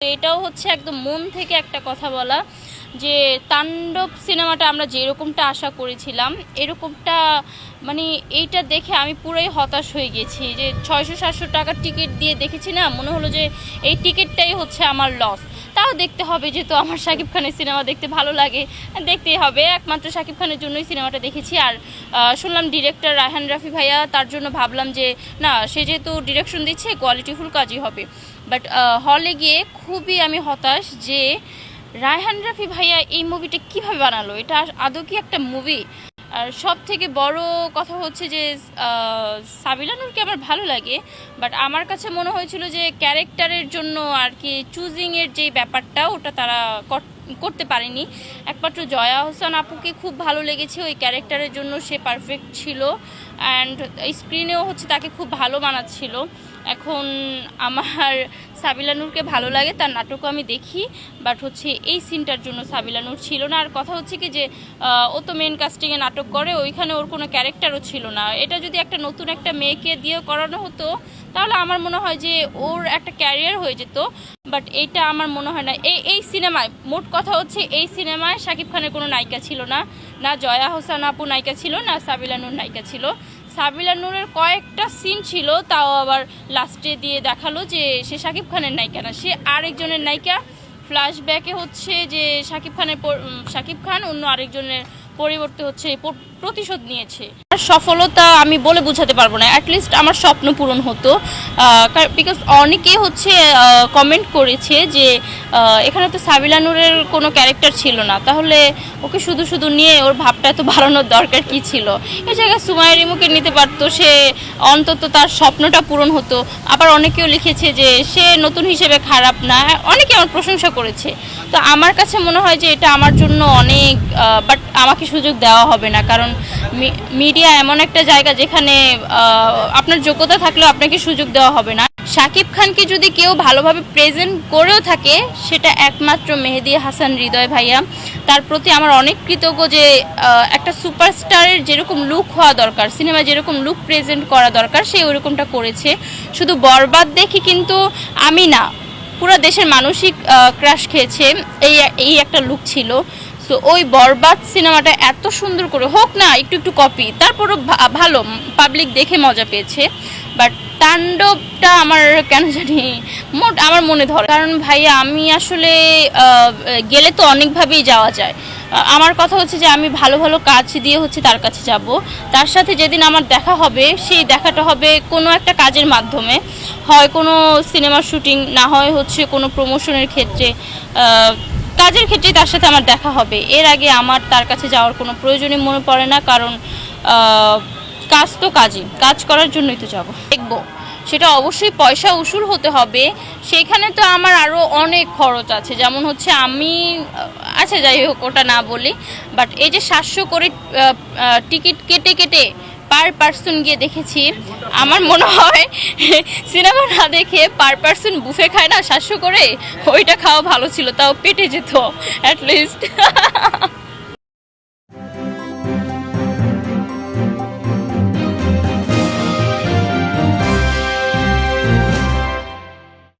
এটাও হচ্ছে একদম মন থেকে একটা কথা বলা যে তাণ্ডব সিনেমাটা আমরা যেরকমটা আশা করেছিলাম, এরকমটা মানে এইটা দেখে আমি পুরোই হতাশ হয়ে গেছি যে ছয়শো সাতশো টাকার টিকিট দিয়ে দেখেছি না, মনে হলো যে এই টিকিটটাই হচ্ছে আমার লস তাও দেখতে হবে যেহেতু আমার শাকিব খানের সিনেমা দেখতে ভালো লাগে। দেখতেই হবে, একমাত্র শাকিব খানের জন্যই সিনেমাটা দেখেছি। আর শুনলাম ডিরেক্টর রায়হান রাফি ভাইয়া তার জন্য ভাবলাম যে, না, সে যেহেতু ডিরেকশন দিচ্ছে কোয়ালিটিফুল কাজই হবে। বাট হলে গিয়ে খুবই আমি হতাশ যে, রায়হান রাফি ভাইয়া এই মুভিটা কীভাবে বানালো? এটা আদৌ কি একটা মুভি আর সব থেকে বড় কথা হচ্ছে যে সাবিলা নূরকে আমার ভালো লাগে বাট আমার কাছে মনে হয়েছিল যে ক্যারেক্টারের জন্য আর কি চুজিংয়ের যে ব্যাপারটা, ওটা তারা কর- করতে পারেনি। একমাত্র জয়া হোসেন আপুকে খুব ভালো লেগেছে, ওই ক্যারেক্টারের জন্য সে পারফেক্ট ছিল অ্যান্ড স্ক্রিনেও হচ্ছে তাকে খুব ভালো মানাচ্ছিল। এখন আমার সাবিলা নূরকে ভালো লাগে, তার নাটকও আমি দেখি বাট হচ্ছে এই সিনটার জন্য সাবিলা নূর ছিল না। আর কথা হচ্ছে কি যে ও তো মেন কাস্টিংয়ে নাটক করে, ওইখানে ওর কোনো ক্যারেক্টারও ছিল না। এটা যদি একটা নতুন একটা মেয়েকে দিয়ে করানো হতো, তাহলে আমার মনে হয় যে ওর একটা ক্যারিয়ার হয়ে যেত বাট এইটা আমার মনে হয় না। এই এই সিনেমায়, মোট কথা হচ্ছে এই সিনেমায় শাকিব খানের কোনো নায়িকা ছিল না না জয়া হোসেন আপু নায়িকা ছিল, না সাবিলা নূর নায়িকা ছিল। সাবিলা নূরের কয়েকটা সিন ছিল, তাও আবার লাস্টে দিয়ে দেখাল যে সে শাকিব খানের নায়িকা না, সে আরেকজনের নায়িকা। ফ্ল্যাশব্যাকে হচ্ছে যে শাকিব খানের শাকিব খান, অন্য আরেকজনের পরিবর্তে হচ্ছে প্রতিশোধ নিয়েছে। সফলতা আমি বলে বোঝাতে পারব না অ্যাটলিস্ট আমার স্বপ্ন পূরণ হতো। বিকজ অনেকে হচ্ছে কমেন্ট করেছে যে এখানে তো সাবিলা নূরের কোনো ক্যারেক্টার ছিল না। তাহলে ওকে শুধু শুধু নিয়ে ওর ভাবটা এত বাড়ানোর দরকার কি ছিল? এই জায়গায় সুমায়া রিমুকে নিতে পারতো, সে অন্তত তার স্বপ্নটা পূরণ হতো। আবার অনেকেও লিখেছে যে, সে নতুন হিসেবে খারাপ না। অনেকে আমার প্রশংসা করেছে। তো আমার কাছে মনে হয় যে এটা আমার জন্য অনেক বাট আমাকে সুযোগ দেওয়া হবে না। কারণ মিডিয়া এমন একটা জায়গা যেখানে আপনার যোগ্যতা থাকলেও আপনাকে সুযোগ দেওয়া হবে না। শাকিব খানকে যদি কেউ ভালোভাবে প্রেজেন্ট করেও থাকে, সেটা একমাত্র মেহেদি হাসান হৃদয় ভাইয়া। তার প্রতি আমার অনেক কৃতজ্ঞ যে একটা সুপারস্টারের যেরকম লুক হওয়া দরকার সিনেমা যেরকম লুক প্রেজেন্ট করা দরকার, সে ওরকমটা করেছে। শুধু বরবাদ দেখি কিন্তু আমি না পুরো দেশের মানসিক ক্রাশ খেয়েছে। এই এই একটা লুক ছিল। সো ওই বরবাদ সিনেমাটা এত সুন্দর করে, হোক না, একটু একটু কপি তারপরও ভালো পাবলিক দেখে মজা পেয়েছে। বাট তাণ্ডবটা আমার কেন জানি মোট, আমার মনে ধরে কারণ ভাইয়া, আমি আসলে গেলে তো অনেকভাবেই যাওয়া যায়। আমার কথা হচ্ছে যে, আমি ভালো ভালো কাজ দিয়ে হচ্ছে তার কাছে যাব। তার সাথে যেদিন আমার দেখা হবে, সেই দেখাটা হবে কোনো একটা কাজের মাধ্যমে। হয় কোনো সিনেমার শুটিং না হয় হচ্ছে কোনো প্রমোশনের ক্ষেত্রে কাজের ক্ষেত্রেই তার সাথে আমার দেখা হবে। এর আগে আমার তার কাছে যাওয়ার কোনো প্রয়োজনই মনে পড়ে না কারণ কাজ তো কাজই। কাজ করার জন্যই তো যাব। দেখব। সেটা অবশ্যই পয়সা উসুল হতে হবে। সেইখানে তো আমার আরও অনেক খরচ আছে। যেমন হচ্ছে আমি আহ, আচ্ছা যাই হোক ওটা না বলি। বাট এই যে সাতশো করে টিকিট কেটে কেটে পার পার্সন গিয়ে দেখেছি। আমার মনে হয় সিনেমা না দেখে পার পার্সন বুফে খায় না, সাতশো করে? ওইটা খাওয়া ভালো ছিল, তাও পেটে যেত অ্যাটলিস্ট